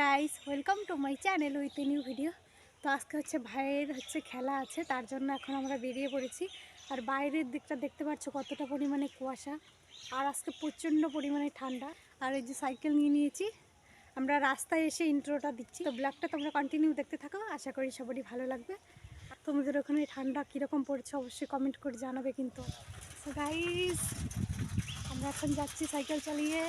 Guys, welcome to my channel with new video. তো আজকে হচ্ছে ভাইয়ের হচ্ছে খেলা আছে, তার জন্য এখন আমরা বেরিয়ে পড়েছি। আর বাইরের দিকটা দেখতে পাচ্ছ কতটা পরিমাণে কুয়াশা। আর আজকে প্রচণ্ড পরিমাণে ঠান্ডা। আর এই যে সাইকেল নিয়ে নিয়েছি, আমরা রাস্তায় এসে ইন্ট্রোটা দিচ্ছি। তো ব্লগটা তোমরা কন্টিনিউ দেখতে থাকো, আশা করি সবারই ভালো লাগবে। তোমাদের ওখানে ঠান্ডা কীরকম পড়ছে অবশ্যই কমেন্ট করে জানাবে কিন্তু। গাইস আমরা এখন যাচ্ছি সাইকেল চালিয়ে।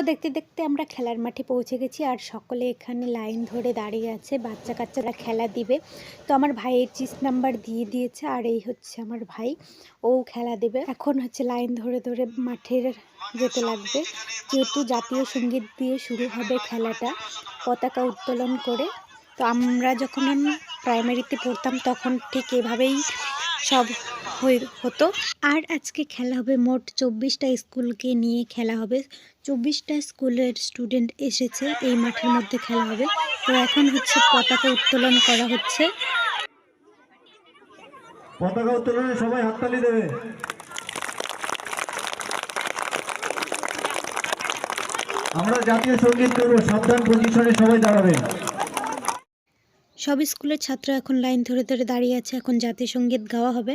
তো দেখতে দেখতে আমরা খেলার মাঠে পৌঁছে গেছি আর সকলে এখানে লাইন ধরে দাঁড়িয়ে আছে, বাচ্চা কাচ্চারা খেলা দিবে। তো আমার ভাইয়ের চিস নাম্বার দিয়ে দিয়েছে আর এই হচ্ছে আমার ভাই, ও খেলা দেবে। এখন হচ্ছে লাইন ধরে ধরে মাঠের যেতে লাগবে। যেহেতু জাতীয় সংগীত দিয়ে শুরু হবে খেলাটা, পতাকা উত্তোলন করে। তো আমরা যখন প্রাইমারিতে পড়তাম তখন ঠিক এভাবেই সব হতো। আর আজকে খেলা হবে মোট চব্বিশটা স্কুলকে নিয়ে খেলা হবে। চব্বিশটা স্কুলের স্টুডেন্ট এসেছে, এই মাঠের মধ্যে খেলা হবে। তো এখন হচ্ছে পতাকা উত্তোলন করা হচ্ছে। পতাকা উত্তোলনে সবাই হাততালি দেবে। আমরা জাতীয় সংগীত করব, সাবধান পজিশনে সবাই দাঁড়াবেন সব স্কুলের ছাত্র এখন লাইন ধরে ধরে দাঁড়িয়ে আছে, এখন জাতীয় সংগীত গাওয়া হবে।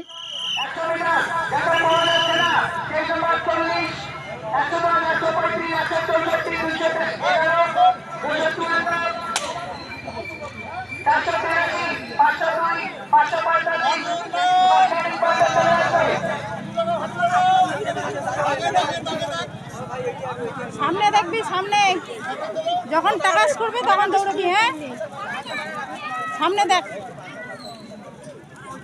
সামনে দেখবি, সামনে। যখন টাকাস করবে তখন দৌড়বি হ্যাঁ? সামনে দেখ। ওঠ,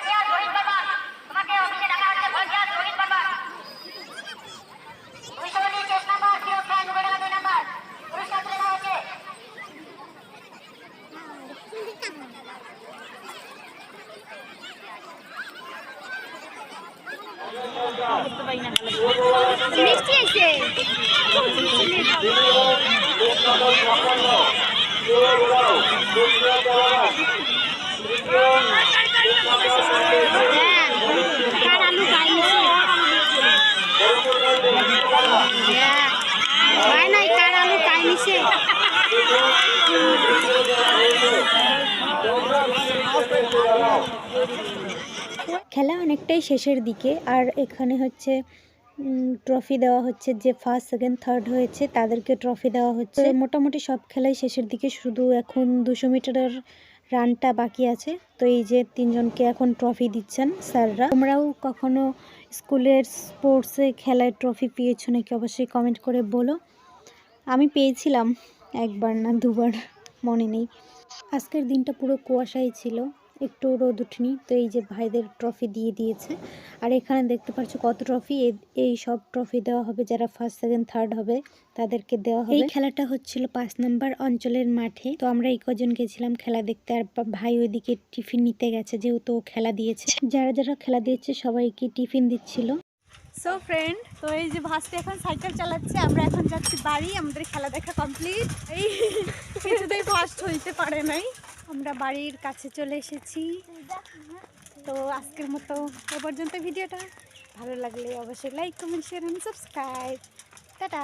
মিষ্টি আছে। কার খেলা অনেকটাই শেষের দিকে আর এখানে হচ্ছে ট্রফি দেওয়া হচ্ছে যে ফার্স্ট সেকেন্ড থার্ড হয়েছে তাদেরকে ট্রফি দেওয়া হচ্ছে। মোটামুটি সব খেলাই শেষের দিকে শুধু এখন দুশো মিটারের রানটা বাকি আছে। তো এই যে তিনজনকে এখন ট্রফি দিচ্ছেন স্যাররা। তোমরাও কখনো স্কুলের স্পোর্টসে খেলায় ট্রফি পেয়েছ নাকি অবশ্যই কমেন্ট করে বলো। আমি পেয়েছিলাম একবার না দুবার মনে নেই। আজকের দিনটা পুরো কুয়াশাই ছিল। একটু রোদ উঠেনি তো এই যে ভাইদের ট্রফি দিয়ে দিয়েছে। আর এখানে দেখতে পাচ্ছ কত ট্রফি এই সব ট্রফি দেওয়া হবে যারা ফার্স্ট সেকেন্ড থার্ড হবে তাদেরকে দেওয়া হবে। এই খেলাটা হচ্ছিল পাঁচ নাম্বার অঞ্চলের মাঠে তো আমরা এই কজন গেছিলাম খেলা দেখতে আর ভাই ওইদিকে টিফিন নিতে গেছে যেহেতু ও খেলা দিয়েছে। যারা যারা খেলা দিয়েছে সবাইকে টিফিন দিচ্ছিল। সো ফ্রেন্ড তো এই যে ভাস্তি এখন সাইকেল চালাচ্ছে আমরা এখন যাচ্ছি বাড়ি আমাদের খেলা দেখা কমপ্লিট এই কিছুতেই ফার্স্ট হইতে পারে নাই। আমরা বাড়ির কাছে চলে এসেছি। তো আজকের মতো এ পর্যন্ত ভিডিওটা ভালো লাগলে অবশ্যই like comment share and subscribe tata!